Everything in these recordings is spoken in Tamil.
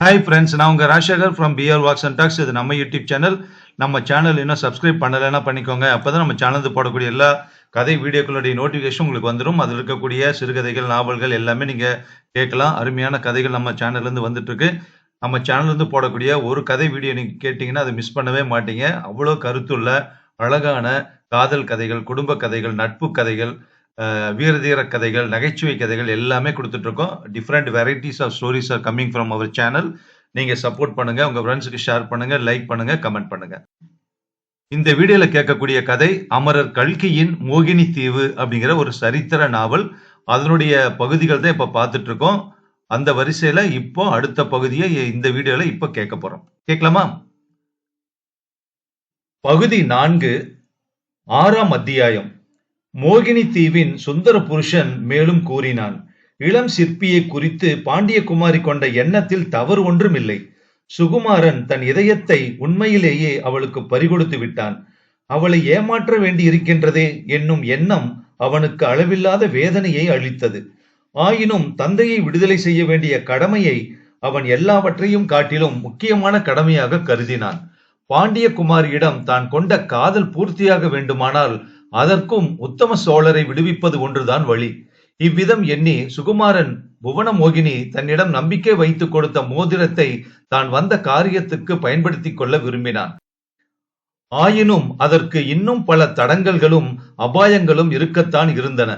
ஹாய் ஃப்ரெண்ட்ஸ் நான் உங்கள் Rajasekar from PR walks and talks இது நம்ம யூடியூப் சேனல் நம்ம சேனல் இன்னும் சப்ஸ்கிரைப் பண்ணலைன்னா பண்ணிக்கோங்க. அப்போ தான் நம்ம சேனலுக்கு போடக்கூடிய எல்லா கதை வீடியோக்களுடைய நோட்டிஃபிகேஷன் உங்களுக்கு வந்துடும் அதில் இருக்கக்கூடிய சிறுகதைகள் நாவல்கள் எல்லாமே நீங்கள் கேட்கலாம். அருமையான கதைகள் நம்ம சேனல்லேருந்து வந்துட்டுருக்கு. நம்ம சேனல்லேருந்து போடக்கூடிய ஒரு கதை வீடியோ நீங்கள் கேட்டிங்கன்னா அதை மிஸ் பண்ணவே மாட்டீங்க. அவ்வளோ கருத்துள்ள அழகான காதல் கதைகள் குடும்ப கதைகள் நட்பு கதைகள் வீர வீரதீர கதைகள் நகைச்சுவை கதைகள் எல்லாமே கொடுத்துட்ருக்கோம். Different varieties of stories are coming from our channel நீங்கள் சப்போர்ட் பண்ணுங்கள் உங்கள் ஃப்ரெண்ட்ஸுக்கு ஷேர் பண்ணுங்கள் லைக் பண்ணுங்கள் கமெண்ட் பண்ணுங்கள் இந்த வீடியோவில் கேட்கக்கூடிய கதை அமரர் கல்கியின் மோகினி தீவு அப்படிங்கிற ஒரு சரித்திர நாவல். அதனுடைய பகுதிகள் தான் இப்போ பார்த்துட்டு இருக்கோம் அந்த வரிசையில் இப்போ அடுத்த பகுதியை இந்த வீடியோவில் இப்போ கேட்க போகிறோம் கேட்கலாமா? பகுதி நான்கு ஆறாம் அத்தியாயம். மோகினி தீவின் சுந்தர புருஷன் மேலும் கூறினான் இளம் சிற்பியை குறித்து பாண்டியகுமாரி கொண்ட எண்ணத்தில் தவறு ஒன்றும் இல்லை சுகுமாரன் தன் இதயத்தை உண்மையிலேயே அவளுக்கு பறிகொடுத்து விட்டான். அவளை ஏமாற்ற வேண்டி இருக்கின்றதே என்னும் எண்ணம் அவனுக்கு அளவில்லாத வேதனையை அளித்தது. ஆயினும் தந்தையை விடுதலை செய்ய வேண்டிய கடமையை அவன் எல்லாவற்றையும் காட்டிலும் முக்கியமான கடமையாக கருதினான். பாண்டியகுமாரியிடம் தான் கொண்ட காதல் பூர்த்தியாக வேண்டுமானால் அதற்கும் உத்தம சோழரை விடுவிப்பது ஒன்றுதான் வழி. இவ்விதம் எண்ணி சுகுமாரன் புவனமோகினி தன்னிடம் நம்பிக்கை வைத்துக் கொடுத்த மோதிரத்தை தான் வந்த காரியத்துக்கு பயன்படுத்திக் கொள்ள விரும்பினான். ஆயினும் அதற்கு இன்னும் பல தடங்கல்களும் அபாயங்களும் இருக்கத்தான் இருந்தன.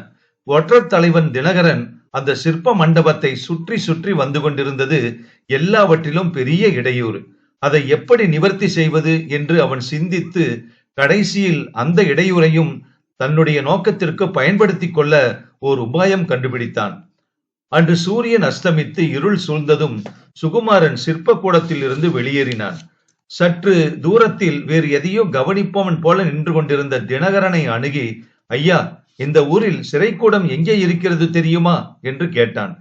ஒற்றர் தலைவன் தினகரன் அந்த சிற்ப மண்டபத்தை சுற்றி சுற்றி வந்து கொண்டிருந்தது எல்லாவற்றிலும் பெரிய இடையூறு. அதை எப்படி நிவர்த்தி செய்வது என்று அவன் சிந்தித்து கடைசியில் அந்த இடையூறையும் தன்னுடைய நோக்கத்திற்கு பயன்படுத்திக் கொள்ள ஓர் உபாயம் கண்டுபிடித்தான். அன்று சூரியன் அஸ்தமித்து இருள் சூழ்ந்ததும் சுகுமாரன் சிற்ப கூடத்தில் இருந்து வெளியேறினான். சற்று தூரத்தில் வேறு எதையோ கவனிப்பவன் போல நின்று கொண்டிருந்த தினகரனை அணுகி ஐயா இந்த ஊரில் சிறைக்கூடம் எங்கே இருக்கிறது தெரியுமா? என்று கேட்டான்.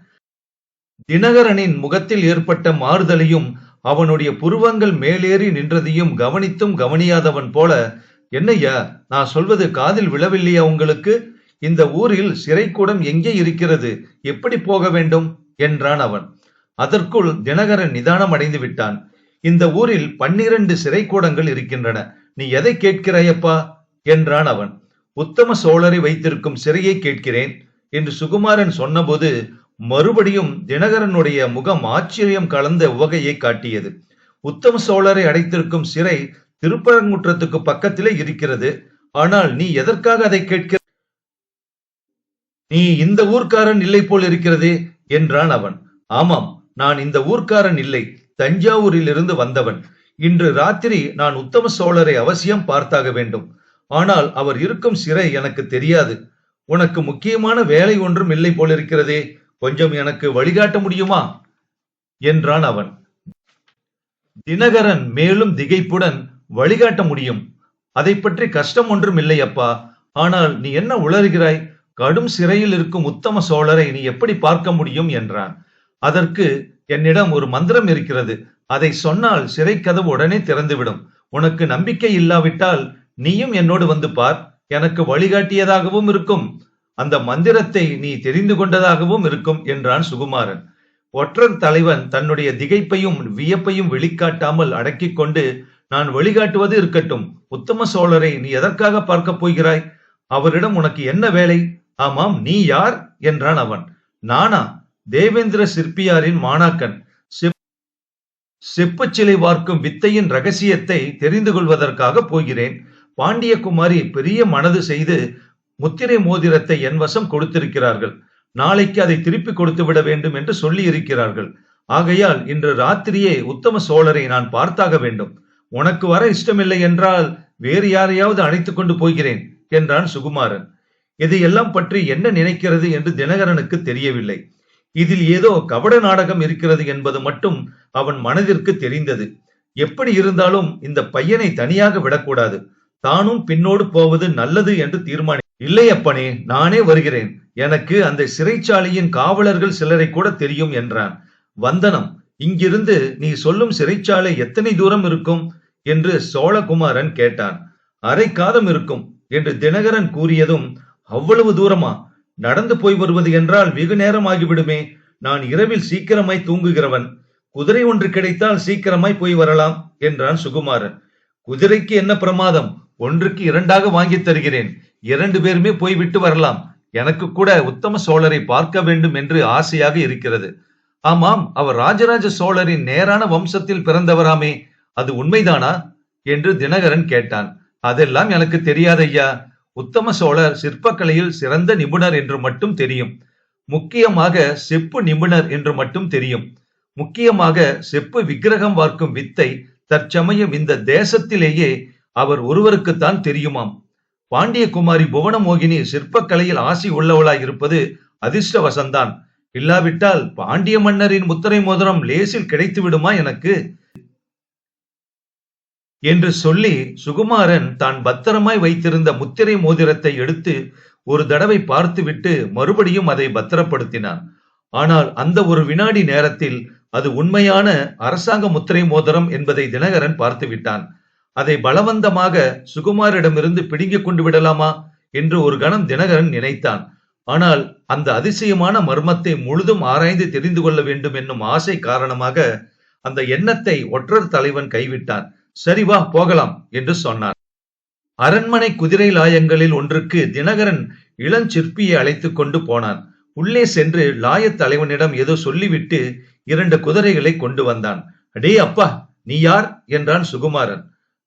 தினகரனின் முகத்தில் ஏற்பட்ட மாறுதலையும் அவனுடைய புருவங்கள் மேலேறி நின்றதையும் கவனித்தும் கவனியாதவன் போல என்னய்யா நான் சொல்வது காதில் விழவில்லையா உங்களுக்கு? இந்த ஊரில் சிறைக்கூடம் எங்கே இருக்கிறது? எப்படி போக வேண்டும்? என்றான் அவன். அதற்குள் தினகரன் நிதானம் அடைந்து விட்டான். இந்த ஊரில் பன்னிரண்டு சிறைக்கூடங்கள் இருக்கின்றன. நீ எதை கேட்கிறாயப்பா? என்றான் அவன். உத்தம சோழரை வைத்திருக்கும் சிறையை கேட்கிறேன் என்று சுகுமாரன் சொன்னபோது மறுபடியும் தினகரனுடைய முகம் ஆச்சரியம் கலந்த உவகையை காட்டியது. உத்தம சோழரை அடைத்திருக்கும் சிறை திருப்பரங்குற்றத்துக்கு பக்கத்திலே இருக்கிறது. ஆனால் நீ எதற்காக அதை கேட்கிற? நீ இந்த ஊர்க்காரன் இல்லை போல் இருக்கிறதே என்றான் அவன். ஆமாம் நான் இந்த ஊர்க்காரன் இல்லை. தஞ்சாவூரில் இருந்து வந்தவன். இன்று ராத்திரி நான் உத்தம சோழரை அவசியம் பார்த்தாக வேண்டும். ஆனால் அவர் இருக்கும் சிறை எனக்கு தெரியாது. உனக்கு முக்கியமான வேலை ஒன்றும் இல்லை போலிருக்கிறதே கொஞ்சம் எனக்கு வழிகாட்ட முடியுமா? என்றான் அவன். தினகரன் மேலும் திகைப்புடன் வழிகாட்ட முடியும். அதை பற்றி கஷ்டம் ஒன்றும் இல்லை அப்பா. ஆனால் நீ என்ன உளறுகிறாய்? கடும் சிறையில் இருக்கும் உத்தம சோழரை நீ எப்படி பார்க்க முடியும்? என்றான். அதற்கு என்னிடம் ஒரு மந்திரம் இருக்கிறது. அதை சொன்னால் சிறை கதவு உடனே திறந்துவிடும். உனக்கு நம்பிக்கை இல்லாவிட்டால் நீயும் என்னோடு வந்து பார். எனக்கு வழிகாட்டியதாகவும் இருக்கும். அந்த மந்திரத்தை நீ தெரிந்து கொண்டதாகவும் இருக்கும் என்றான் சுகுமாரன். ஒற்றர் தலைவன் தன்னுடைய திகைப்பையும் வியப்பையும் வெளிக்காட்டாமல் அடக்கிக் கொண்டு நான் வழிகாட்டுவது இருக்கட்டும். உத்தம சோழரை நீ எதற்காக பார்க்கப் போகிறாய்? அவரிடம் உனக்கு என்ன வேலை? ஆமாம் நீ யார்? என்றான் அவன். நானா? தேவேந்திர சிற்பியாரின் மாணாக்கன். செப் சிலை வார்க்கும் வித்தையின் ரகசியத்தை தெரிந்து கொள்வதற்காக போகிறேன். பாண்டியகுமாரி பெரிய மனது செய்து முத்திரை மோதிரத்தை என் வசம் கொடுத்திருக்கிறார்கள். நாளைக்கு அதை திருப்பி கொடுத்து விட வேண்டும் என்று சொல்லி இருக்கிறார்கள் ஆகையால் இன்று ராத்திரியே உத்தம சோழரை நான் பார்த்தாக வேண்டும். உனக்கு வர இஷ்டமில்லை என்றால் வேறு யாரையாவது அழைத்துக் கொண்டு போகிறேன் என்றான் சுகுமாரன். இதையெல்லாம் பற்றி என்ன நினைக்கிறது என்று தினகரனுக்கு தெரியவில்லை. இதில் ஏதோ கபட நாடகம் இருக்கிறது என்பது மட்டும் அவன் மனதிற்கு தெரிந்தது. எப்படி இருந்தாலும் இந்த பையனை தனியாக விடக்கூடாது. தானும் பின்னோடு போவது நல்லது என்று தீர்மானி இல்லை அப்பனே நானே வருகிறேன். எனக்கு அந்த சிறைச்சாலையின் காவலர்கள் சிலரை கூட தெரியும் என்றான். வந்தனம் இங்கிருந்து நீ சொல்லும் சிறைச்சாலை எத்தனை தூரம் இருக்கும்? என்று சோழகுமாரன் கேட்டான். அரை காதம் இருக்கும் என்று தினகரன் கூறியதும் அவ்வளவு தூரமா? நடந்து போய் வருவது என்றால் வெகு நேரம் ஆகிவிடுமே நான் இரவில் சீக்கிரமாய் தூங்குகிறவன். குதிரை ஒன்று கிடைத்தால் சீக்கிரமாய் போய் வரலாம் என்றான் சுகுமாரன். குதிரைக்கு என்ன பிரமாதம்? ஒன்றுக்கு இரண்டாக வாங்கி தருகிறேன். இரண்டு பேருமே போய் விட்டு வரலாம். எனக்கு கூட உத்தம சோழரை பார்க்க வேண்டும் என்று ஆசையாக இருக்கிறது. ஆமாம் அவர் ராஜராஜ சோழரின் நேரான வம்சத்தில் பிறந்தவராமே. அது உண்மைதானா? என்று தினகரன் கேட்டான். அதெல்லாம் எனக்கு தெரியாதையா உத்தம சோழர் சிற்பக்கலையில் சிறந்த நிபுணர் என்று மட்டும் தெரியும். முக்கியமாக செப்பு நிபுணர் என்று மட்டும் தெரியும். முக்கியமாக செப்பு விக்கிரகம் பார்க்கும் வித்தை தற்சமயம் இந்த தேசத்திலேயே அவர் ஒருவருக்குத்தான் தெரியுமாம். பாண்டிய குமாரி புவனமோகினி சிற்பக்கலையில் ஆசி உள்ளவளாய் இருப்பது அதிர்ஷ்டவசந்தான். இல்லாவிட்டால் பாண்டிய மன்னரின் முத்திரை மோதிரம் லேசில் கிடைத்து விடுமா எனக்கு? என்று சொல்லி சுகுமாரன் தான் பத்திரமாய் வைத்திருந்த முத்திரை மோதிரத்தை எடுத்து ஒரு தடவை பார்த்துவிட்டு மறுபடியும் அதை பத்திரப்படுத்தினான். ஆனால் அந்த ஒரு வினாடி நேரத்தில் அது உண்மையான அரசாங்க முத்திரை மோதிரம் என்பதை தினகரன் பார்த்து விட்டான் அதை பலவந்தமாக சுகுமாரிடமிருந்து பிடுங்கிக் கொண்டு விடலாமா என்று ஒரு கணம் தினகரன் நினைத்தான். ஆனால் அந்த அதிசயமான மர்மத்தை முழுதும் ஆராய்ந்து தெரிந்து கொள்ள வேண்டும் என்னும் ஆசை காரணமாக அந்த எண்ணத்தை ஒற்றர் தலைவன் கைவிட்டான். சரி வா போகலாம் என்று சொன்னான். அரண்மனை குதிரை லாயங்களில் ஒன்றுக்கு தினகரன் இளஞ்சிற்பியை அழைத்துக் கொண்டு போனான். உள்ளே சென்று லாயத் தலைவனிடம் ஏதோ சொல்லிவிட்டு இரண்டு குதிரைகளை கொண்டு வந்தான். அடே அப்பா நீ யார்? என்றான் சுகுமாரன்.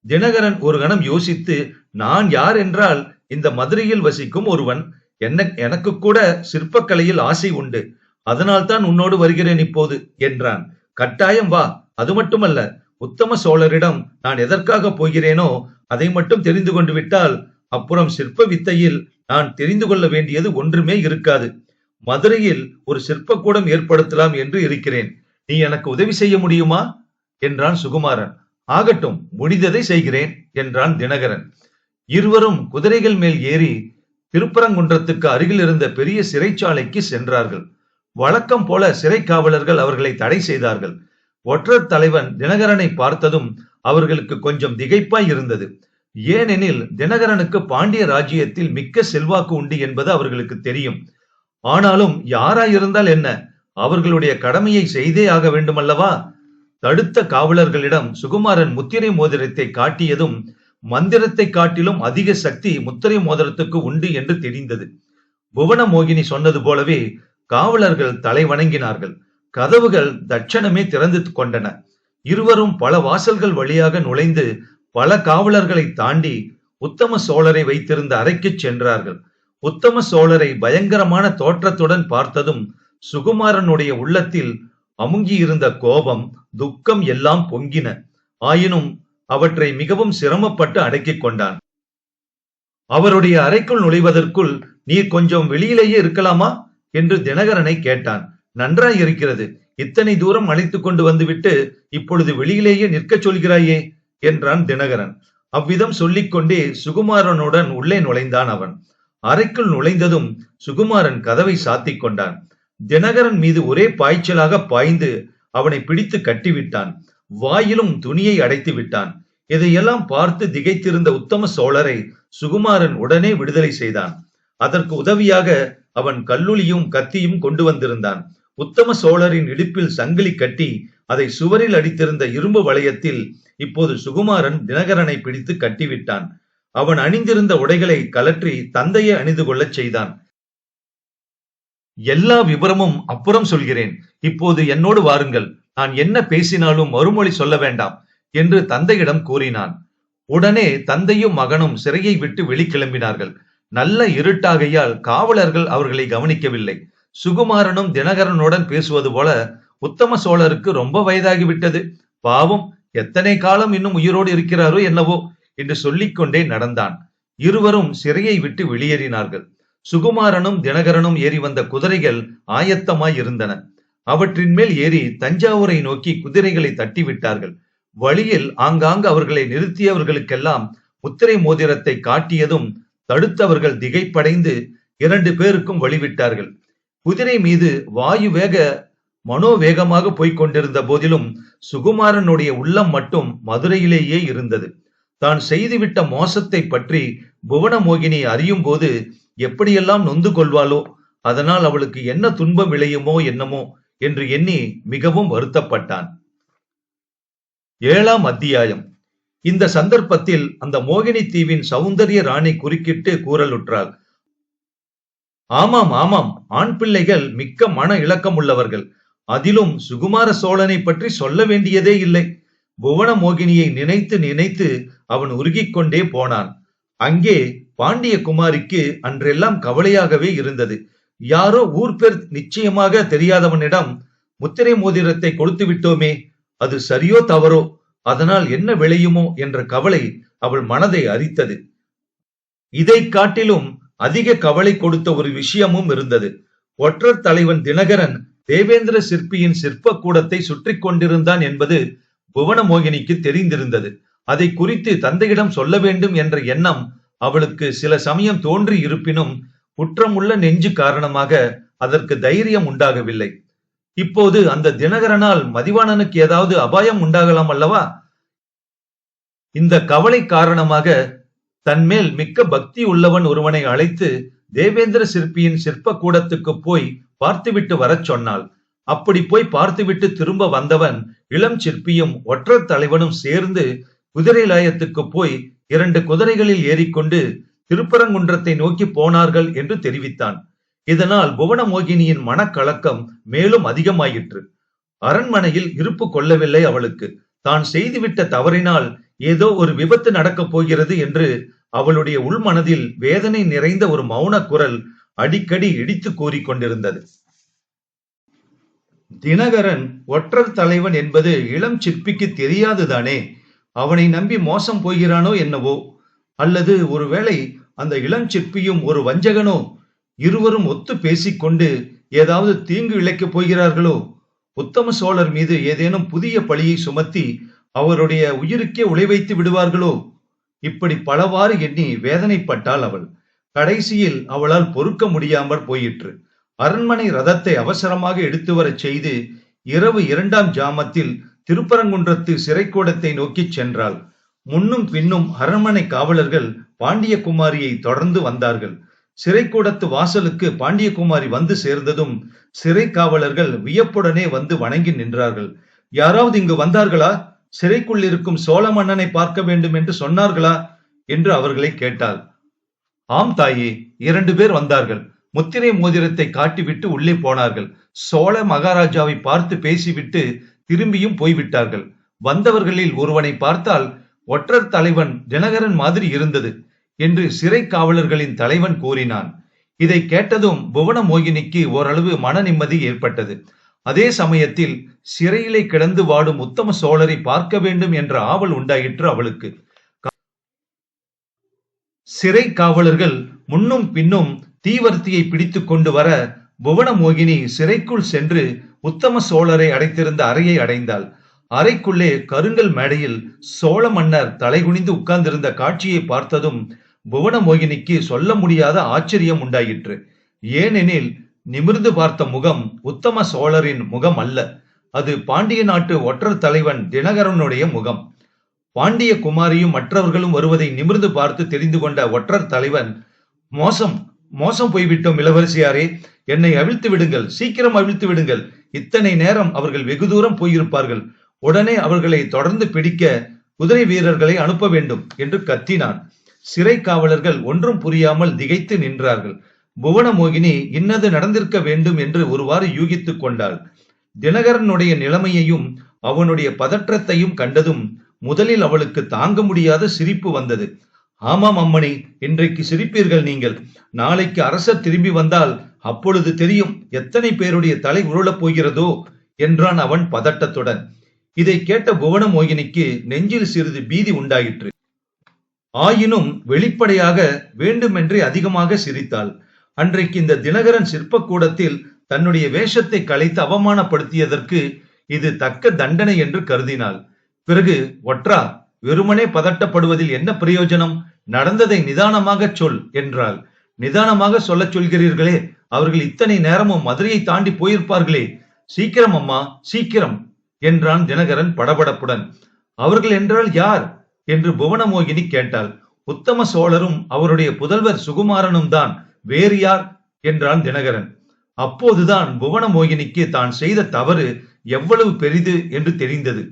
தினகரன் ஒரு கணம் யோசித்து நான் யார் என்றால் இந்த மதுரையில் வசிக்கும் ஒருவன். என்ன எனக்கு கூட சிற்பக்கலையில் ஆசை உண்டு. அதனால்தான் உன்னோடு வருகிறேன் இப்போது என்றான். கட்டாயம் வா. அது மட்டுமல்ல உத்தம சோழரிடம் நான் எதற்காக போகிறேனோ அதை மட்டும் தெரிந்து கொண்டு விட்டால் அப்புறம் சிற்ப வித்தையில் நான் தெரிந்து கொள்ள வேண்டியது ஒன்றுமே இருக்காது. மதுரையில் ஒரு சிற்பக்கூடம் ஏற்படுத்தலாம் என்று இருக்கிறேன். நீ எனக்கு உதவி செய்ய முடியுமா? என்றான் சுகுமாரன். ஆகட்டும் முடிந்ததை செய்கிறேன் என்றான் தினகரன். இருவரும் குதிரைகள் மேல் ஏறி திருப்பரங்குன்றத்துக்கு அருகில் இருந்த பெரிய சிறைச்சாலைக்கு சென்றார்கள். வழக்கம் போல சிறை காவலர்கள் அவர்களை தடை செய்தார்கள். ஒற்றர் தலைவன் தினகரனை பார்த்ததும் அவர்களுக்கு கொஞ்சம் திகைப்பாய் இருந்தது. ஏனெனில் தினகரனுக்கு பாண்டிய ராஜ்யத்தில் மிக்க செல்வாக்கு உண்டு என்பது அவர்களுக்கு தெரியும். ஆனாலும் யாராயிருந்தால் என்ன? அவர்களுடைய கடமையை செய்தே ஆக வேண்டுமல்லவா? தடுத்த காவலர்களிடம் சுகுமாரன் முத்திரை மோதிரத்தை காட்டியதும் மந்திரத்தை காட்டிலும் அதிக சக்தி முத்திரை மோதிரத்துக்கு உண்டு என்று தெரிந்தது. புவன மோகினி சொன்னது போலவே காவலர்கள் தலை வணங்கினார்கள். கதவுகள் தட்சணமே திறந்து கொண்டன. இருவரும் பல வாசல்கள் வழியாக நுழைந்து பல காவலர்களை தாண்டி உத்தம சோழரை வைத்திருந்த அறைக்கு சென்றார்கள். உத்தம சோழரை பயங்கரமான தோற்றத்துடன் பார்த்ததும் சுகுமாரனுடைய உள்ளத்தில் அமுங்கியிருந்த கோபம் துக்கம் எல்லாம் பொங்கின. ஆயினும் அவற்றை மிகவும் சிரமப்பட்டு அடக்கிக் கொண்டான். அவருடைய அறைக்குள் நுழைவதற்குள் நீர் கொஞ்சம் வெளியிலேயே இருக்கலாமா? என்று தினகரனை கேட்டான். நன்றாய் இருக்கிறது இத்தனை தூரம் அழைத்துக் கொண்டு வந்துவிட்டு இப்பொழுது வெளியிலேயே நிற்கச் சொல்கிறாயே? என்றான் தினகரன். அவ்விதம் சொல்லிக்கொண்டே சுகுமாரனுடன் உள்ளே நுழைந்தான் அவன். அறைக்குள் நுழைந்ததும் சுகுமாரன் கதவை சாத்திக் கொண்டான். தினகரன் மீது ஒரே பாய்ச்சலாக பாய்ந்து அவனை பிடித்து கட்டிவிட்டான். வாயிலும் துணியை அடைத்து விட்டான். இதையெல்லாம் பார்த்து திகைத்திருந்த உத்தம சோழரை சுகுமாரன் உடனே விடுதலை செய்தான். அதற்கு உதவியாக அவன் கல்லுளியும் கத்தியும் கொண்டு வந்திருந்தான். உத்தம சோழரின் இடுப்பில் சங்கிலி கட்டி அதை சுவரில் அடித்திருந்த இரும்பு வளையத்தில் இப்போது சுகுமாரன் தினகரனை பிடித்து கட்டிவிட்டான். அவன் அணிந்திருந்த உடைகளை கலற்றி தந்தையை அணிந்து கொள்ளச் செய்தான். எல்லா விவரமும் அப்புறம் சொல்கிறேன். இப்போது என்னோடு வாருங்கள். நான் என்ன பேசினாலும் மறுமொழி சொல்ல வேண்டாம் என்று தந்தையிடம் கூறினான். உடனே தந்தையும் மகனும் சிறையை விட்டு வெளிக்கிளம்பினார்கள். நல்ல இருட்டாகையால் காவலர்கள் அவர்களை கவனிக்கவில்லை. சுகுமாரனும் தினகரனுடன் பேசுவது போல உத்தம சோழருக்கு ரொம்ப வயதாகிவிட்டது. பாவம் எத்தனை காலம் இன்னும் உயிரோடு இருக்கிறாரோ என்னவோ என்று சொல்லிக்கொண்டே நடந்தான். இருவரும் சிறையை விட்டு வெளியேறினார்கள். சுகுமாரனும் தினகரனும் ஏறி வந்த குதிரைகள் ஆயத்தமாய் இருந்தன. அவற்றின் மேல் ஏறி தஞ்சாவூரை நோக்கி குதிரைகளை தட்டிவிட்டார்கள். வழியில் ஆங்காங்கு அவர்களை நிறுத்தியவர்களுக்கெல்லாம் முத்திரை மோதிரத்தை காட்டியதும் தடுத்தவர்கள் திகைப்படைந்து இரண்டு பேருக்கும் வழிவிட்டார்கள். குதிரை மீது வாயு வேக மனோவேகமாக போய்க் கொண்டிருந்த போதிலும் சுகுமாரனுடைய உள்ளம் மட்டும் மதுரையிலேயே இருந்தது. தான் செய்துவிட்ட மோசத்தை பற்றி புவனமோகினி அறியும் போது எப்படியெல்லாம் நொந்து கொள்வாளோ அதனால் அவளுக்கு என்ன துன்பம் விளையுமோ என்னமோ என்று எண்ணி மிகவும் வருத்தப்பட்டான். ஏழாம் அத்தியாயம். இந்த சந்தர்ப்பத்தில் அந்த மோகினி தீவின் சௌந்தரிய ராணி குறுக்கிட்டு கூறலுற்றாள். ஆமாம் ஆமாம் ஆண் பிள்ளைகள் மிக்க மன இலக்கம் உள்ளவர்கள் அதிலும் சுகுமார சோழனை பற்றி சொல்ல வேண்டியதே இல்லை. புவன மோகினியை நினைத்து நினைத்து அவன் உருகிக்கொண்டே போனான். அங்கே பாண்டிய குமாரிக்கு அன்றெல்லாம் கவலையாகவே இருந்தது. யாரோ ஊர் பேர் நிச்சயமாக தெரியாதவனிடம் முத்திரை மோதிரத்தை கொடுத்து விட்டோமே அது சரியோ தவறோ அதனால் என்ன விளையுமோ என்ற கவலை அவள் மனதை அரித்தது. இதை காட்டிலும் அதிக கவலை கொடுத்த ஒரு விஷயமும் இருந்தது. ஒற்றர் தலைவன் தினகரன் தேவேந்திர சிற்பியின் சிற்ப கூடத்தை சுற்றி கொண்டிருந்தான் என்பது புவனமோகினிக்கு தெரிந்திருந்தது. அதை குறித்து தந்தையிடம் சொல்ல வேண்டும் என்ற எண்ணம் அவளுக்கு சில சமயம் தோன்றி இருப்பினும் குற்றமுள்ள நெஞ்சு காரணமாக அதற்கு தைரியம் உண்டாகவில்லை. இப்போது அந்த தினகரனால் மதிவாணனுக்கு ஏதாவது அபாயம் உண்டாகலாம் அல்லவா? இந்த கவலை காரணமாக தன்மேல் மிக்க பக்தி உள்ளவன் ஒருவனை அழைத்து தேவேந்திர சிற்பியின் சிற்ப கூடத்துக்கு போய் பார்த்துவிட்டு வரச் சொன்னாள். அப்படி போய் பார்த்துவிட்டு திரும்ப வந்தவன் இளம் சிற்பியும் ஒற்றர் தலைவனும் சேர்ந்து குதிரை லாயத்துக்கு போய் இரண்டு குதிரைகளில் ஏறிக்கொண்டு திருப்பரங்குன்றத்தை நோக்கி போனார்கள் என்று தெரிவித்தான். இதனால் புவனமோகினியின் மனக்கலக்கம் மேலும் அதிகமாயிற்று. அரண்மனையில் இருப்பு கொள்ளவில்லை அவளுக்கு. தான் செய்துவிட்ட தவறினால் ஏதோ ஒரு விபத்து நடக்கப் போகிறது என்று அவளுடைய உள்மனதில் வேதனை நிறைந்த ஒரு மௌன குரல் அடிக்கடி இடித்து கூறிக்கொண்டிருந்தது தினகரன் ஒற்றர் தலைவன் என்பது இளம் சிற்பிக்கு தெரியாதுதானே? அவனை நம்பி மோசம் போகிறானோ என்னவோ? அல்லது ஒருவேளை அந்த இளம் சிற்பியும் ஒரு வஞ்சகனோ? இருவரும் ஒத்து பேசிக்கொண்டு ஏதாவது தீங்கு இழைக்கப் போகிறார்களோ? உத்தம சோழர் மீது ஏதேனும் புதிய பழியை சுமத்தி அவருடைய உயிருக்கே உழைவைத்து விடுவார்களோ? இப்படி பலவாறு எண்ணி வேதனைப்பட்டாள் அவள். கடைசியில் அவளால் பொறுக்க முடியாமற் போயிற்று. அரண்மனை ரதத்தை அவசரமாக எடுத்து வரச் செய்து இரவு இரண்டாம் ஜாமத்தில் திருப்பரங்குன்றத்து சிறைக்கூடத்தை நோக்கிச் சென்றாள் முன்னும் பின்னும் அரண்மனை காவலர்கள் பாண்டிய குமாரியை தொடர்ந்து வந்தார்கள். சிறைக்கூடத்து வாசலுக்கு பாண்டியகுமாரி வந்து சேர்ந்ததும் சிறை காவலர்கள் வியப்புடனே வந்து வணங்கி நின்றார்கள். யாராவது இங்கு வந்தார்களா? சிறைக்குள் இருக்கும் சோழ மன்னனை பார்க்க வேண்டும் என்று சொன்னார்களா? என்று அவர்களை கேட்டாள். ஆம் தாயே இரண்டு பேர் வந்தார்கள். முத்திரை மோதிரத்தை காட்டிவிட்டு உள்ளே போனார்கள். சோழ மகாராஜாவை பார்த்து பேசிவிட்டு திரும்பியும் போய்விட்டார்கள். வந்தவர்களில் ஒருவனை பார்த்தால் ஒற்றர் தலைவன் தினகரன் மாதிரி இருந்தது என்று சிறை காவலர்களின் தலைவன் கூறினான். இதை கேட்டதும் புவன மோகினிக்கு ஓரளவு மன நிம்மதி ஏற்பட்டது. அதே சமயத்தில் சிறையிலே கிடந்து வாடும் உத்தம சோழரை பார்க்க வேண்டும் என்ற ஆவல் உண்டாயிற்று அவளுக்கு. சிறை காவலர்கள் முன்னும் பின்னும் தீவர்த்தியை பிடித்துக் கொண்டு வர புவன மோகினி சிறைக்குள் சென்று உத்தம சோழரை அடைத்திருந்த அறையை அடைந்தாள். அறைக்குள்ளே கருங்கல் மேடையில் சோழ மன்னர் தலைகுனிந்து உட்கார்ந்திருந்த காட்சியை பார்த்ததும் புவன மோகினிக்கு சொல்ல முடியாத ஆச்சரியம் உண்டாயிற்று. ஏனெனில் நிமிர்ந்து பார்த்த முகம் உத்தம சோழரின் முகம் அல்ல. அது பாண்டிய நாட்டு ஒற்றர் தலைவன் தினகரனுடைய முகம். பாண்டிய குமாரியும் மற்றவர்களும் வருவதை நிமிர்ந்து பார்த்து தெரிந்து கொண்ட ஒற்றர் தலைவன் மோசம் மோசம் போய்விட்டோம் இளவரசியாரே. என்னை அவிழ்த்து விடுங்கள் சீக்கிரம் அவிழ்த்து விடுங்கள். இத்தனை நேரம் அவர்கள் வெகு தூரம் போயிருப்பார்கள். உடனே அவர்களை தொடர்ந்து பிடிக்க குதிரை வீரர்களை அனுப்ப வேண்டும் என்று கத்தினான். சிறை காவலர்கள் ஒன்றும் புரியாமல் திகைத்து நின்றார்கள். புவனமோகினி இன்னது நடந்திருக்க வேண்டும் என்று ஒருவாறு யூகித்துக் கொண்டாள். தினகரனுடைய நிலைமையையும் அவனுடைய பதற்றத்தையும் கண்டதும் முதலில் அவளுக்கு தாங்க முடியாத சிரிப்பு வந்தது. ஆமாம் அம்மணி இன்றைக்கு சிரிப்பீர்கள் நீங்கள். நாளைக்கு அரசர் திரும்பி வந்தால் அப்பொழுது தெரியும் எத்தனை பேருடைய தலை உருளப் போகிறதோ என்றான் அவன் பதட்டத்துடன். இதை கேட்ட புவன மோகினிக்கு நெஞ்சில் சிறிது பீதி உண்டாயிற்று. ஆயினும் வெளிப்படையாக வேண்டுமென்றே அதிகமாக சிரித்தாள். அன்றைக்கு இந்த தினகரன் சிற்பக்கூடத்தில் தன்னுடைய வேஷத்தை கலைத்து அவமானப்படுத்தியதற்கு இது தக்க தண்டனை என்று கருதினாள். பிறகு ஒற்றா வெறுமனே பதட்டப்படுவதில் என்ன பிரயோஜனம்? நடந்ததை நிதானமாக சொல் என்றாள். நிதானமாக சொல்லச் சொல்கிறீர்களே அவர்கள் இத்தனை நேரமும் மதுரையை தாண்டி போயிருப்பார்களே. சீக்கிரம் அம்மா சீக்கிரம் என்றான் தினகரன் படபடப்புடன். அவர்கள் என்றால் யார்? என்று புவனமோகினி கேட்டாள். உத்தம சோழரும் அவருடைய புதல்வர் சுகுமாரனும் தான். வேறு யார்? என்றான் தினகரன். அப்போதுதான் புவனமோகினிக்கு தான் செய்த தவறு எவ்வளவு பெரிது என்று தெரிந்தது.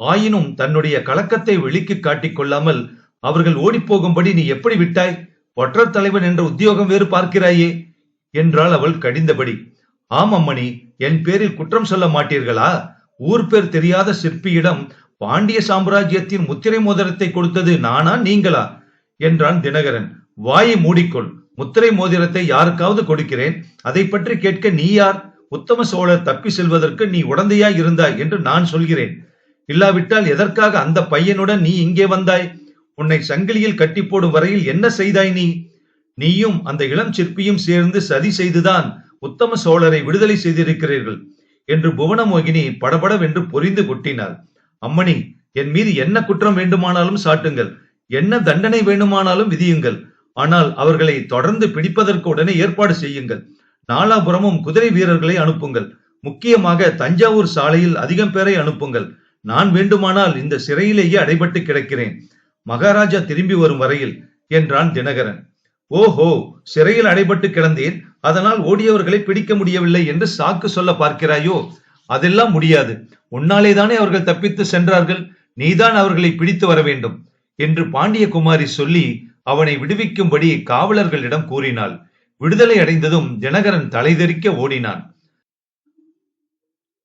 ஆயினும் தன்னுடைய கலக்கத்தை வெளிக்கு காட்டிக் கொள்ளாமல் அவர்கள் ஓடிப்போகும்படி நீ எப்படி விட்டாய்? ஒற்றர் தலைவன் என்ற உத்தியோகம் வேறு பார்க்கிறாயே? என்றாள் அவள் கடிந்தபடி. ஆம் அம்மணி என் பேரில் குற்றம் சொல்ல மாட்டீர்களா? ஊர் பேர் தெரியாத சிற்பியிடம் பாண்டிய சாம்ராஜ்யத்தின் முத்திரை மோதிரத்தை கொடுத்தது நானா நீங்களா? என்றான் தினகரன். வாயை மூடிக்கொள். முத்திரை மோதிரத்தை யாருக்காவது கொடுக்கிறேன். அதை பற்றி கேட்க நீ யார்? உத்தம சோழர் தப்பி செல்வதற்கு நீ உடந்தையாய் இருந்தாய் என்று நான் சொல்கிறேன். இல்லாவிட்டால் எதற்காக அந்த பையனுடன் நீ இங்கே வந்தாய்? உன்னை சங்கிலியில் கட்டி போடும் வரையில் என்ன செய்தாய் நீ? நீயும் அந்த இளம் சிற்பியும் சேர்ந்து சதி செய்துதான் உத்தம சோழரை விடுதலை செய்திருக்கிறீர்கள் என்று புவனமோகினி படபடவென்று பொறிந்து கொட்டினாள். அம்மணி என் மீது என்ன குற்றம் வேண்டுமானாலும் சாட்டுங்கள். என்ன தண்டனை வேண்டுமானாலும் விதியுங்கள். ஆனால் அவர்களை தொடர்ந்து பிடிப்பதற்கு உடனே ஏற்பாடு செய்யுங்கள். நாலாபுரமும் குதிரை வீரர்களை அனுப்புங்கள். முக்கியமாக தஞ்சாவூர் சாலையில் அதிகம் பேரை அனுப்புங்கள். நான் வேண்டுமானால் இந்த சிறையிலேயே அடைபட்டு கிடக்கிறேன். மகாராஜா திரும்பி வரும் வரையில் என்றான் தினகரன். ஓஹோ சிறையில் அடைபட்டு கிடந்தேன் அதனால் ஓடியவர்களை பிடிக்க முடியவில்லை என்று சாக்கு சொல்ல பார்க்கிறாயோ? அதெல்லாம் முடியாது. உன்னாலேதானே அவர்கள் தப்பித்து சென்றார்கள். நீதான் அவர்களை பிடித்து வர வேண்டும் என்று பாண்டிய குமாரி சொல்லி அவனை விடுவிக்கும்படி காவலர்களிடம் கூறினாள். விடுதலை அடைந்ததும் தினகரன் தலைதெறிக்க ஓடினான்.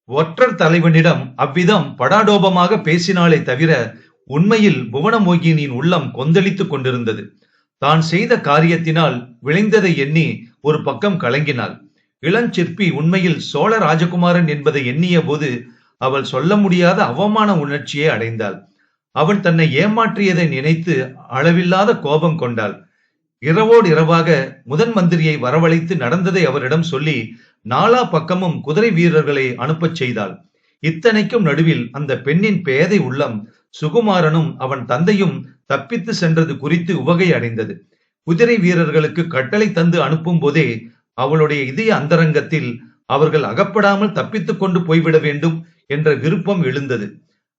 ஒற்றர் தலைவனிடம் அவ்விதம் படாடோபமாக பேசினாலே தவிர உண்மையில் புவனமோகினியின் உள்ளம் கொந்தளித்துக் கொண்டிருந்தது. தான் செய்த காரியத்தினால் விளைந்ததை எண்ணி ஒரு பக்கம் கலங்கினாள். இளஞ்சிற்பி உண்மையில் சோழ ராஜகுமாரன் என்பதை எண்ணிய போது அவள் சொல்ல முடியாத அவமான உணர்ச்சியை அடைந்தாள். அவன் தன்னை ஏமாற்றியதை நினைத்து அளவில்லாத கோபம் கொண்டாள். இரவோடு இரவாக முதன் மந்திரியை வரவழைத்து நடந்ததை அவரிடம் சொல்லி நாலா பக்கமும் குதிரை வீரர்களை அனுப்பச் செய்தாள். இத்தனைக்கும் நடுவில் அந்த பெண்ணின் பேதை உள்ளம் சுகுமாரனும் அவன் தந்தையும் தப்பித்து சென்றது குறித்து உவகை அடைந்தது. குதிரை வீரர்களுக்கு கட்டளை தந்து அனுப்பும் போதே அவளுடைய இதய அந்தரங்கத்தில் அவர்கள் அகப்படாமல் தப்பித்துக் கொண்டு போய்விட வேண்டும் என்ற விருப்பம் எழுந்தது.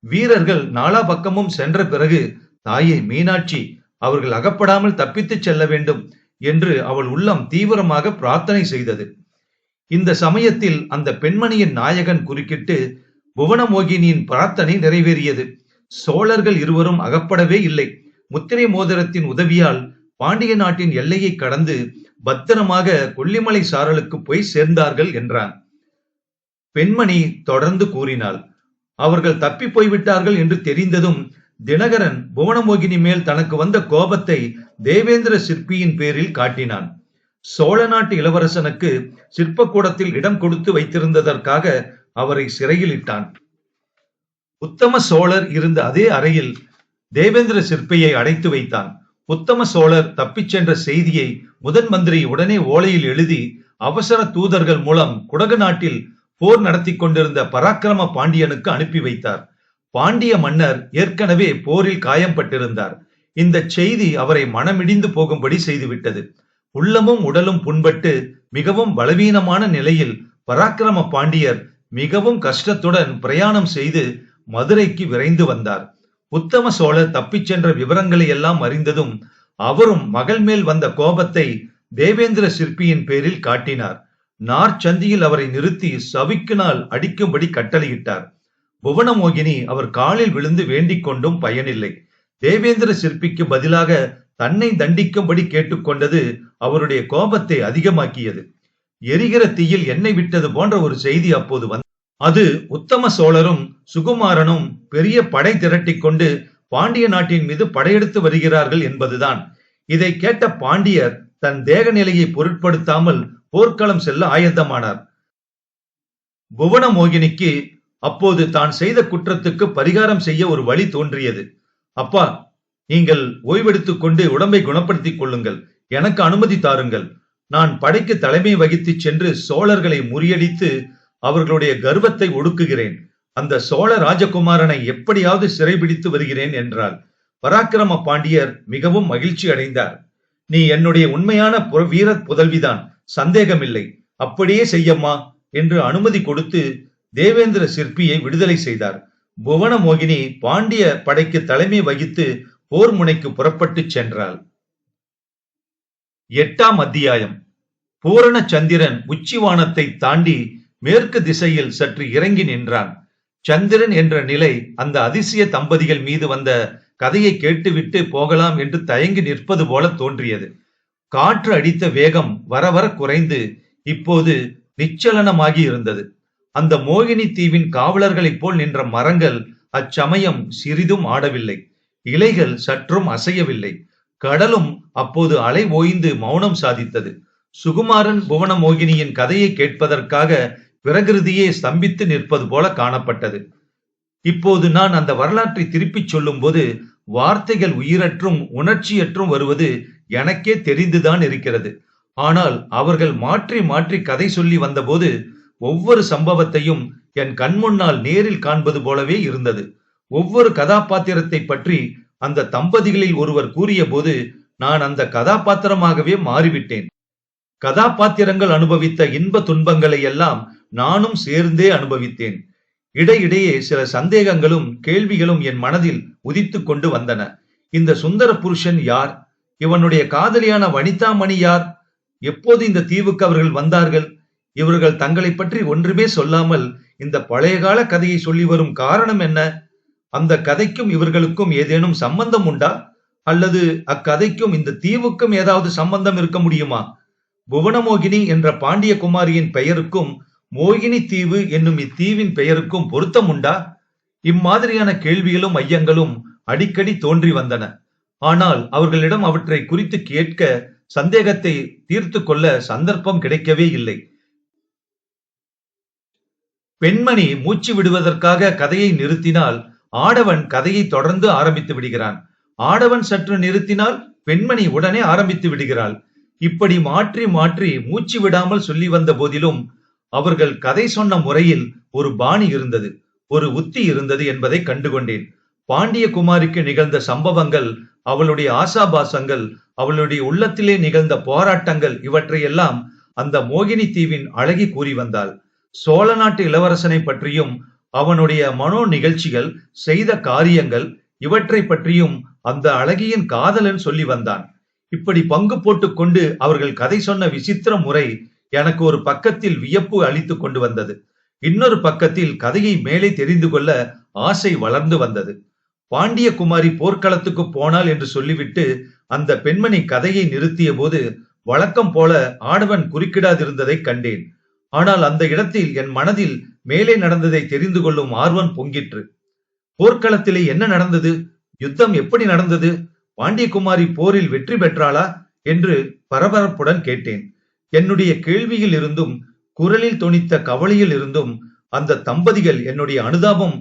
வீரர்கள் நாலா பக்கமும் சென்ற பிறகு தாயே மீனாட்சி அவர்கள் அகப்படாமல் தப்பித்துச் செல்ல வேண்டும் என்று அவள் உள்ளம் தீவிரமாக பிரார்த்தனை செய்தது. இந்த சமயத்தில் அந்த பெண்மணியின் நாயகன் குறுக்கிட்டு புவனமோகினியின் பிரார்த்தனை நிறைவேறியது. சோழர்கள் இருவரும் அகப்படவே இல்லை. முத்திரை மோதிரத்தின் உதவியால் பாண்டிய நாட்டின் எல்லையை கடந்து பத்திரமாக கொல்லிமலை சாரலுக்கு போய் சேர்ந்தார்கள் என்றான். பெண்மணி தொடர்ந்து கூறினாள் அவர்கள் தப்பி போய்விட்டார்கள் என்று தெரிந்ததும் தினகரன் புவனமோகினி மேல் தனக்கு வந்த கோபத்தை தேவேந்திர சிற்பியின் பேரில் காட்டினான். சோழ நாட்டு இளவரசனுக்கு சிற்பக்கூடத்தில் இடம் கொடுத்து வைத்திருந்ததற்காக அவரை சிறையில் இட்டான். உத்தம சோழர் இருந்த அதே அறையில் தேவேந்திர சிற்பியை அடைத்து வைத்தான். உத்தம சோழர் தப்பிச் சென்ற செய்தியை முதன் மந்திரி உடனே ஓலையில் எழுதி அவசர தூதர்கள் மூலம் குடகு நாட்டில் போர் நடத்தி கொண்டிருந்த பராக்கிரம பாண்டியனுக்கு அனுப்பி வைத்தார். பாண்டிய மன்னர் ஏற்கனவே போரில் காயம்பட்டிருந்தார். இந்த செய்தி அவரை மனமிடிந்து போகும்படி செய்துவிட்டது. உள்ளமும் உடலும் புண்பட்டு மிகவும் பலவீனமான நிலையில் பராக்கிரம பாண்டியர் மிகவும் கஷ்டத்துடன் பிரயாணம் செய்து மதுரைக்கு விரைந்து வந்தார். உத்தம சோழர் தப்பிச் சென்ற விவரங்களை எல்லாம் அறிந்ததும் அவரும் மகள் மேல் வந்த கோபத்தை தேவேந்திர சிற்பியின் பேரில் காட்டினார். நார்ச்சந்தியில் அவரை நிறுத்தி சவிக்கினால் அடிக்கும்படி கட்டளையிட்டார். புவனமோகினி அவர் காலில் விழுந்து வேண்டிக் கொண்டும் பயனில்லை. தேவேந்திர சிற்பிக்கு பதிலாக தன்னை தண்டிக்கும்படி கேட்டுக்கொண்டது அவருடைய கோபத்தை அதிகமாக்கியது. எரிகிற தீயில் எண்ணெய் விட்டது போன்ற ஒரு செய்தி அப்போது வந்து அது உத்தம சோழரும் சுகுமாரனும் பெரிய படை திரட்டிக் கொண்டு பாண்டிய நாட்டின் மீது படையெடுத்து வருகிறார்கள் என்பதுதான். இதை கேட்ட பாண்டியர் தன் தேக நிலையை பொருட்படுத்தாமல் போர்க்களம் செல்ல ஆயத்தமானார். புவன மோகினிக்கு அப்போது தான் செய்த குற்றத்துக்கு பரிகாரம் செய்ய ஒரு வழி தோன்றியது. அப்பா நீங்கள் ஓய்வெடுத்துக் கொண்டு உடம்பை குணப்படுத்திக் கொள்ளுங்கள். எனக்கு அனுமதி தாருங்கள். நான் படைக்கு தலைமை வகித்து சென்று சோழர்களை முறியடித்து அவர்களுடைய கர்வத்தை ஒடுக்குகிறேன். அந்த சோழ ராஜகுமாரனை எப்படியாவது சிறைபிடித்து வருகிறேன் என்றார் பராக்கிரம பாண்டியர் மிகவும் மகிழ்ச்சி அடைந்தார். நீ என்னுடைய உண்மையான புற- வீர புதல்விதான் சந்தேகமில்லை. அப்படியே செய்யம்மா என்று அனுமதி கொடுத்து தேவேந்திர சிற்பியை விடுதலை செய்தார். புவன மோகினி பாண்டிய படைக்கு தலைமை வகித்து போர் முனைக்கு புறப்பட்டுச் சென்றாள். எட்டாம் அத்தியாயம். பூரண சந்திரன் உச்சிவானத்தை தாண்டி மேற்கு திசையில் சற்று இறங்கி நின்றான். சந்திரன் என்ற நிலை அந்த அதிசய தம்பதிகள் மீது வந்த கதையை கேட்டுவிட்டு போகலாம் என்று தயங்கி நிற்பது போல தோன்றியது. காற்று அடித்த வேகம் வர வர குறைந்து இப்போது நிச்சலனமாகி இருந்தது. அந்த மோகினி தீவின் காவலர்களைப் போல் நின்ற மரங்கள் அச்சமயம் சிறிதும் ஆடவில்லை. இலைகள் சற்றும் அசையவில்லை. கடலும் அப்போது அலை ஓய்ந்து மௌனம் சாதித்தது. சுகுமாரன் புவன மோகினியின் கதையை கேட்பதற்காக பிரகிருதியே ஸ்தம்பித்து நிற்பது போல காணப்பட்டது. இப்போது நான் அந்த வரலாற்றை திருப்பிச் சொல்லும்போது வார்த்தைகள் உயிரற்றும் உணர்ச்சியற்றும் வருவது எனக்கே தெரிந்துதான் இருக்கிறது. ஆனால் அவர்கள் மாற்றி மாற்றி கதை சொல்லி வந்தபோது ஒவ்வொரு சம்பவத்தையும் என் கண்முன்னால் நேரில் காண்பது போலவே இருந்தது. ஒவ்வொரு கதாபாத்திரத்தை பற்றி அந்த தம்பதிகளில் ஒருவர் கூறிய போது நான் அந்த கதாபாத்திரமாகவே மாறிவிட்டேன். கதாபாத்திரங்கள் அனுபவித்த இன்ப துன்பங்களை எல்லாம் நானும் சேர்ந்தே அனுபவித்தேன். இடையிடையே சில சந்தேகங்களும் கேள்விகளும் என் மனதில் உதித்து கொண்டு வந்தன. இந்த சுந்தர புருஷன் யார்? இவனுடைய காதலியான வனிதாமணி யார்? எப்போது இந்த தீவுக்கு அவர்கள் வந்தார்கள்? இவர்கள் தங்களை பற்றி ஒன்றுமே சொல்லாமல் இந்த பழைய கால கதையை சொல்லி வரும் காரணம் என்ன? அந்த கதைக்கும் இவர்களுக்கும் ஏதேனும் சம்பந்தம் உண்டா? அல்லது அக்கதைக்கும் இந்த தீவுக்கும் ஏதாவது சம்பந்தம் இருக்க முடியுமா? புவனமோகினி என்ற பாண்டிய குமாரியின் பெயருக்கும் மோகினி தீவு என்னும் இத்தீவின் பெயருக்கும் பொருத்தம் உண்டா? இம்மாதிரியான கேள்விகளும் ஐயங்களும் அடிக்கடி தோன்றி வந்தன. ஆனால் அவர்களிடம் அவற்றை குறித்து கேட்க சந்தேகத்தை தீர்த்து கொள்ள சந்தர்ப்பம் கிடைக்கவே இல்லை. பெண்மணி மூச்சு விடுவதற்காக கதையை நிறுத்தினால் ஆடவன் கதையை தொடர்ந்து ஆரம்பித்து விடுகிறான். ஆடவன் சற்று நிறுத்தினால் பெண்மணி உடனே ஆரம்பித்து விடுகிறாள். இப்படி மாற்றி மாற்றி மூச்சு விடாமல் சொல்லி வந்த போதிலும் அவர்கள் கதை சொன்ன முறையில் ஒரு பாணி இருந்தது. ஒரு உத்தி இருந்தது என்பதை கண்டுகொண்டேன். பாண்டிய குமாரிக்கு நிகழ்ந்த சம்பவங்கள் அவளுடைய ஆசாபாசங்கள் அவளுடைய உள்ளத்திலே நிகழ்ந்த போராட்டங்கள் இவற்றையெல்லாம் அந்த மோகினி தீவின் அழகி கூறி வந்தாள். சோழ நாட்டு இளவரசனை பற்றியும் அவனுடைய மனோ நிகழ்ச்சிகள் செய்த காரியங்கள் இவற்றை பற்றியும் அந்த அழகியின் காதலன் சொல்லி வந்தான். இப்படி பங்கு போட்டுக்கொண்டு அவர்கள் கதை சொன்ன விசித்திர முறை எனக்கு ஒரு பக்கத்தில் வியப்பு அளித்துக் கொண்டு வந்தது. இன்னொரு பக்கத்தில் கதையை மேலே தெரிந்து கொள்ள ஆசை வளர்ந்து வந்தது. பாண்டிய குமாரி போர்க்களத்துக்கு போனாள் என்று சொல்லிவிட்டு அந்த பெண்மணி கதையை நிறுத்திய போது வழக்கம் போல ஆடவன் குறுக்கிடாதிருந்ததை கண்டேன். ஆனால் அந்த இடத்தில் என் மனதில் மேலே நடந்ததை தெரிந்து கொள்ளும் ஆர்வம் பொங்கிற்று. போர்க்களத்திலே என்ன நடந்தது? யுத்தம் எப்படி நடந்தது? பாண்டியகுமாரி போரில் வெற்றி பெற்றாளா? என்று பரபரப்புடன் கேட்டேன். என்னுடைய கேள்வியில் இருந்தும் குரலில் தொனித்த கவலையில் இருந்தும் அந்த தம்பதிகள் என்னுடைய அனுதாபம்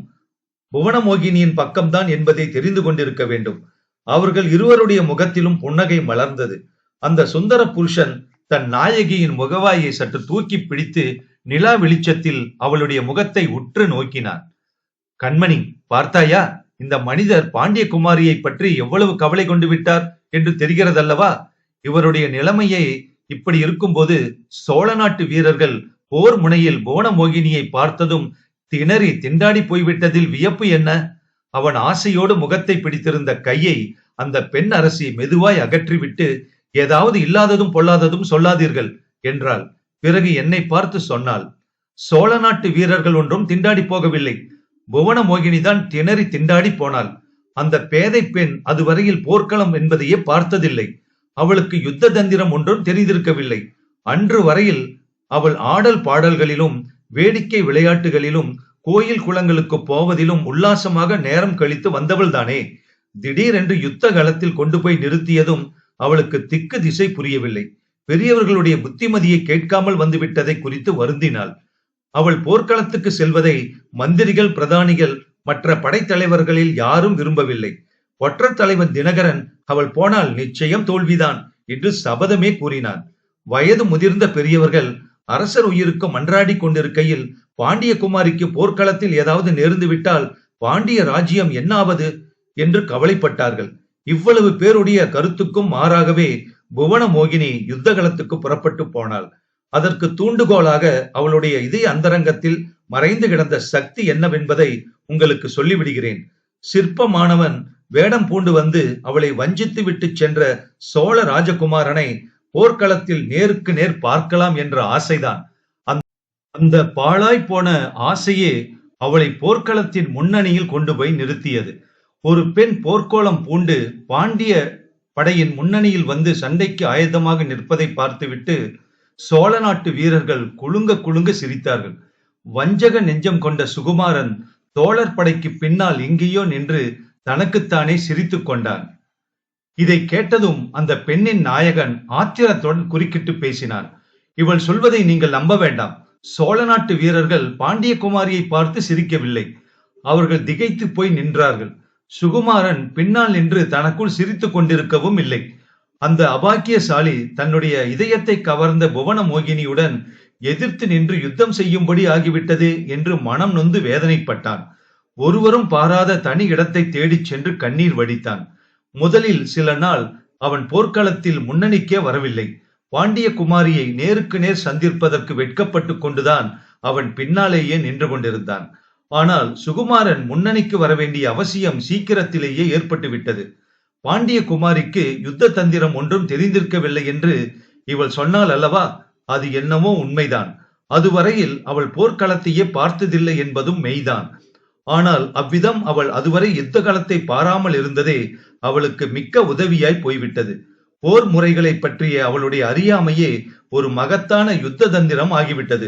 புவனமோகினியின் பக்கம்தான் என்பதை தெரிந்து கொண்டிருக்க வேண்டும். அவர்கள் இருவருடைய முகத்திலும் புன்னகை மலர்ந்தது. அந்த சுந்தர புருஷன் தன் நாயகியின் முகவாயை சற்று தூக்கி பிடித்து நிலா வெளிச்சத்தில் அவளுடைய முகத்தை உற்று நோக்கினான். கண்மணி பார்த்தாயா இந்த மனிதர் பாண்டிய குமாரியை பற்றி எவ்வளவு கவலை கொண்டு விட்டார் என்று தெரிகிறதல்லவா? இவருடைய நிலைமையை இப்படி இருக்கும்போது சோழ நாட்டு வீரர்கள் போர் முனையில் புவனமோகினியை பார்த்ததும் திணறி திண்டாடி போய்விட்டதில் வியப்பு என்ன? அவன் ஆசையோடு முகத்தை பிடித்திருந்த கையை அந்த பெண் அரசி மெதுவாய் அகற்றிவிட்டு ஏதாவது இல்லாததும் பொல்லாததும் சொல்லாதீர்கள் என்றாள். பிறகு என்னை பார்த்து சொன்னாள் சோழ நாட்டு வீரர்கள் ஒன்றும் திண்டாடி போகவில்லை. புவன மோகினிதான் திணறி திண்டாடி போனாள். அந்த பேதை பெண் அதுவரையில் போர்க்களம் என்பதையே பார்த்ததில்லை. அவளுக்கு யுத்த தந்திரம் ஒன்றும் தெரிந்திருக்கவில்லை. அன்று வரையில் அவள் ஆடல் பாடல்களிலும் வேடிக்கை விளையாட்டுகளிலும் கோயில் குளங்களுக்கு போவதிலும் உல்லாசமாக நேரம் கழித்து வந்தவள்தானே. திடீரென்று யுத்த களத்தில் கொண்டு போய் நிறுத்தியதும் அவளுக்கு திக்கு திசை புரியவில்லை. பெரியவர்களுடைய புத்திமதியை கேட்காமல் வந்துவிட்டதை குறித்து வருந்தினாள். அவள் போர்க்களத்துக்கு செல்வதை மந்திரிகள் பிரதானிகள் மற்ற படைத்தலைவர்களில் யாரும் விரும்பவில்லை. ஒற்ற தலைவன் தினகரன் அவள் போனால் நிச்சயம் தோல்விதான் என்று சபதமே கூறினான். வயது முதிர்ந்த பெரியவர்கள் அரசர் உயிருக்கு மன்றாடி கொண்டிருக்கையில் பாண்டிய குமாரிக்கு போர்க்களத்தில் ஏதாவது நேர்ந்து விட்டால் பாண்டிய ராஜ்யம் என்னாவது என்று கவலைப்பட்டார்கள். இவ்வளவு பேருடைய கருத்துக்கும் மாறாகவே புவன மோகினி யுத்த களத்துக்கு புறப்பட்டு போனாள். அதற்கு தூண்டுகோலாக அவளுடைய இதய அந்தரங்கத்தில் மறைந்து கிடந்த சக்தி என்னவென்பதை உங்களுக்கு சொல்லிவிடுகிறேன். சிற்ப மாணவன் வேடம் பூண்டு வந்து அவளை வஞ்சித்து விட்டு சென்ற சோழ ராஜகுமாரனை போர்க்களத்தில் நேருக்கு நேர் பார்க்கலாம் என்ற ஆசைதான். அந்த பாழாய் போன ஆசையே அவளை போர்க்களத்தின் முன்னணியில் கொண்டு போய் நிறுத்தியது. ஒரு பெண் போர்க்கோளம் பூண்டு பாண்டிய படையின் முன்னணியில் வந்து சண்டைக்கு ஆயத்தமாக நிற்பதை பார்த்துவிட்டு சோழ நாட்டு வீரர்கள் குலுங்க குலுங்க சிரித்தார்கள். வஞ்சக நெஞ்சம் கொண்ட சுகுமாரன் தோழர் படைக்கு பின்னால் எங்கேயோ நின்று தனக்குத்தானே சிரித்துக் கொண்டான். இதை கேட்டதும் அந்த பெண்ணின் நாயகன் ஆத்திரத்துடன் குறுக்கிட்டு பேசினான். இவள் சொல்வதை நீங்கள் நம்ப வேண்டாம். சோழ நாட்டு வீரர்கள் பாண்டிய குமாரியை பார்த்து சிரிக்கவில்லை. அவர்கள் திகைத்து போய் நின்றார்கள். சுகுமாரன் பின்னால் நின்று தனக்குள் சிரித்துக் கொண்டிருக்கவும் இல்லை. அந்த அபாக்கியசாலி தன்னுடைய இதயத்தை கவர்ந்த புவன மோகினியுடன் எதிர்த்து நின்று யுத்தம் செய்யும்படி ஆகிவிட்டது என்று மனம் நொந்து வேதனைப்பட்டான். ஒருவரும் பாராத தனி இடத்தை தேடிச் சென்று கண்ணீர் வடித்தான். முதலில் சில நாள் அவன் போர்க்களத்தில் முன்னணிக்கே வரவில்லை. பாண்டிய குமாரியை நேருக்கு நேர் சந்திப்பதற்கு வெட்கப்பட்டு கொண்டுதான் அவன் பின்னாலேயே நின்று கொண்டிருந்தான். ஆனால் சுகுமாரன் முன்னணிக்கு வர வேண்டிய அவசியம் சீக்கிரத்திலேயே ஏற்பட்டு விட்டது பாண்டிய குமாரிக்கு யுத்த தந்திரம் ஒன்றும் தெரிந்திருக்கவில்லை என்று இவள் சொன்னால் அல்லவா? அது என்னவோ உண்மைதான். அதுவரையில் அவள் போர்க்களத்தையே பார்த்ததில்லை என்பதும் மெய்தான். ஆனால் அவ்விதம் அவள் அதுவரை யுத்த களத்தை பாராமல் இருந்ததே அவளுக்கு மிக்க உதவியாய் போய்விட்டது. போர் முறைகளை பற்றிய அவளுடைய அறியாமையே ஒரு மகத்தான யுத்த தந்திரம் ஆகிவிட்டது.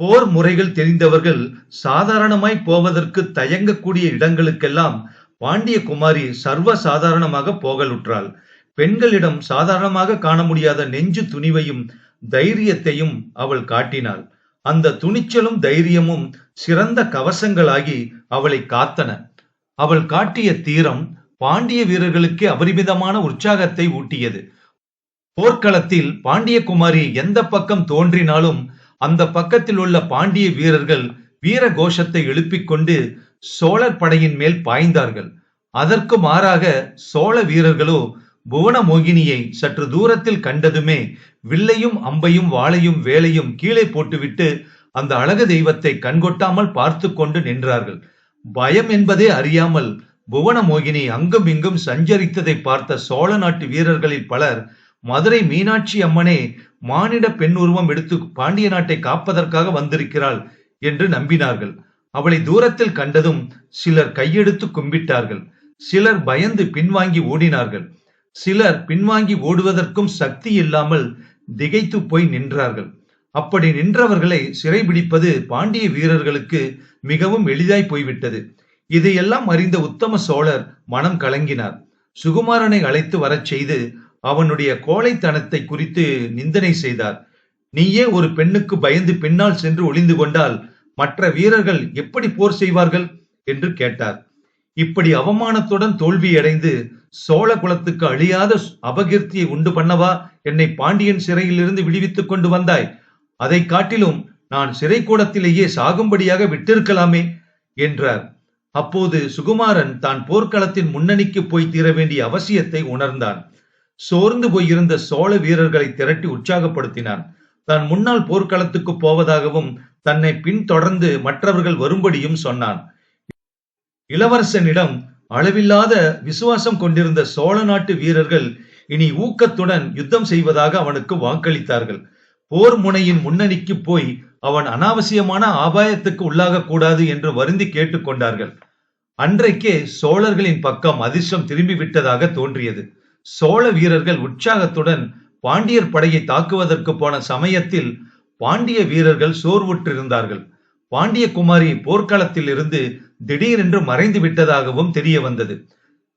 போர் முறைகள் தெரிந்தவர்கள் சாதாரணமாய் போவதற்கு தயங்கக்கூடிய இடங்களுக்கெல்லாம் பாண்டிய குமாரி சர்வ சாதாரணமாக போகலுற்றாள். பெண்களிடம் சாதாரணமாக காண முடியாத நெஞ்சு துணிவையும் தைரியத்தையும் அவள் காட்டினாள். அந்த துணிச்சலும் தைரியமும் சிறந்த கவசங்களாகி அவளை காத்தன. அவள் காட்டிய தீரம் பாண்டிய வீரர்களுக்கு அபரிமிதமான உற்சாகத்தை ஊட்டியது. போர்க்களத்தில் பாண்டிய குமாரி எந்த பக்கம் தோன்றினாலும் அந்த பக்கத்தில் உள்ள பாண்டிய வீரர்கள் வீர கோஷத்தை எழுப்பிக் கொண்டு சோழர் படையின் மேல் பாய்ந்தார்கள். அதற்கு மாறாக சோழ வீரர்களோ புவன மோகினியை சற்று தூரத்தில் கண்டதுமே வில்லையும் அம்பையும் வாளையும் வேலையும் கீழே போட்டுவிட்டு அந்த அழகு தெய்வத்தை கண்கொட்டாமல் பார்த்து கொண்டு நின்றார்கள். பயம் என்பதே அறியாமல் புவன மோகினி அங்கும் இங்கும் சஞ்சரித்ததை பார்த்த சோழ நாட்டு வீரர்களில் பலர் மதுரை மீனாட்சி அம்மனே மானிட பெண் உருவம் எடுத்து பாண்டிய நாட்டை காப்பதற்காக வந்திருக்கிறாள் என்று நம்பினார்கள். அவளை தூரத்தில் கண்டதும் சிலர் கையெடுத்து கும்பிட்டார்கள். சிலர் பயந்து பின்வாங்கி ஓடினார்கள். சிலர் பின்வாங்கி ஓடுவதற்கும் சக்தி இல்லாமல் திகைத்து போய் நின்றார்கள். அப்படி நின்றவர்களை சிறைபிடிப்பது பாண்டிய வீரர்களுக்கு மிகவும் எளிதாய் போய்விட்டது. இதையெல்லாம் அறிந்த உத்தம சோழர் மனம் கலங்கினார். சுகுமாரனை அழைத்து வரச் செய்து அவனுடைய கோழைத்தனத்தை குறித்து நிந்தனை செய்தார். நீயே ஒரு பெண்ணுக்கு பயந்து பின்னால் சென்று ஒளிந்து கொண்டால் மற்ற வீரர்கள் எப்படி போர் செய்வார்கள்? என்று கேட்டார். இப்படி அவமானத்துடன் தோல்வியடைந்து சோழ குலத்துக்கு அழியாத அபகீர்த்தியை உண்டு பண்ணவா என்னை பாண்டியன் சிறையிலிருந்து விடுவித்துக் கொண்டு வந்தாய்? அதை காட்டிலும் நான் சிறை கூடத்திலேயே சாகும்படியாக விட்டிருக்கலாமே என்றார். அப்போது சுகுமாரன் தான் போர்க்களத்தின் முன்னணிக்கு போய் தீர வேண்டிய அவசியத்தை உணர்ந்தான். சோர்ந்து போயிருந்த சோழ வீரர்களை திரட்டி உற்சாகப்படுத்தினான். தான் முன்னால் போர்க்களத்துக்கு போவதாகவும் தன்னை பின்தொடர்ந்து மற்றவர்கள் வரும்படியும் சொன்னான். இளவரசனிடம் அளவில்லாத விசுவாசம் கொண்டிருந்த சோழ நாட்டு வீரர்கள் இனி ஊக்கத்துடன் யுத்தம் செய்வதாக அவனுக்கு வாக்களித்தார்கள். போர் முனையின் முன்னணிக்கு போய் அவன் அனாவசியமான ஆபாயத்துக்கு உள்ளாக கூடாது என்று வருந்தி கேட்டுக்கொண்டார்கள் அன்றைக்கே சோழர்களின் பக்கம் அதிர்ஷ்டம் திரும்பி விட்டதாக தோன்றியது. சோழ வீரர்கள் உற்சாகத்துடன் பாண்டியர் படையை தாக்குவதற்கு போன சமயத்தில் பாண்டிய வீரர்கள் சோர்வுற்றிருந்தார்கள். பாண்டிய குமாரி போர்க்களத்தில் இருந்து திடீரென்று மறைந்து விட்டதாகவும் தெரிய வந்தது.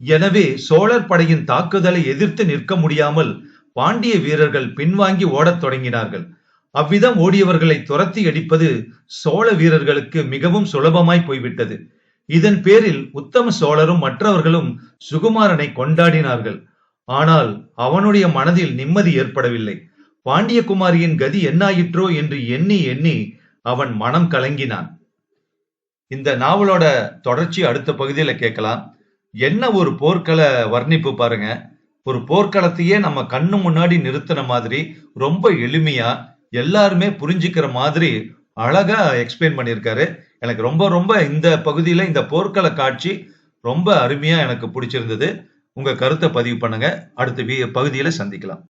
எனவே சோழர் படையின் தாக்குதலை எதிர்த்து நிற்க முடியாமல் பாண்டிய வீரர்கள் பின்வாங்கி ஓடத் தொடங்கினார்கள். அவ்விதம் ஓடியவர்களை துரத்தி அடிப்பது சோழ வீரர்களுக்கு மிகவும் சுலபமாய் போய்விட்டது. இதன் பேரில் உத்தம சோழரும் மற்றவர்களும் சுகுமாரனை கொண்டாடினார்கள். ஆனால் அவனுடைய மனதில் நிம்மதி ஏற்படவில்லை. பாண்டிய குமாரியின் கதி என்னாயிற்றோ என்று எண்ணி எண்ணி அவன் மனம் கலங்கினான். இந்த நாவலோட தொடர்ச்சி அடுத்த பகுதியில கேட்கலாம். என்ன ஒரு போர்க்கள வர்ணிப்பு பாருங்க. ஒரு போர்க்களத்தையே நம்ம கண்ணு முன்னாடி நிறுத்தின மாதிரி ரொம்ப எளிமையா எல்லாருமே புரிஞ்சுக்கிற மாதிரி அழகா எக்ஸ்பிளைன் பண்ணியிருக்காரு. எனக்கு ரொம்ப ரொம்ப இந்த பகுதியில இந்த போர்க்கள காட்சி ரொம்ப அருமையா எனக்கு பிடிச்சிருந்தது. உங்க கருத்தை பதிவு பண்ணுங்க. அடுத்த பகுதியில சந்திக்கலாம்.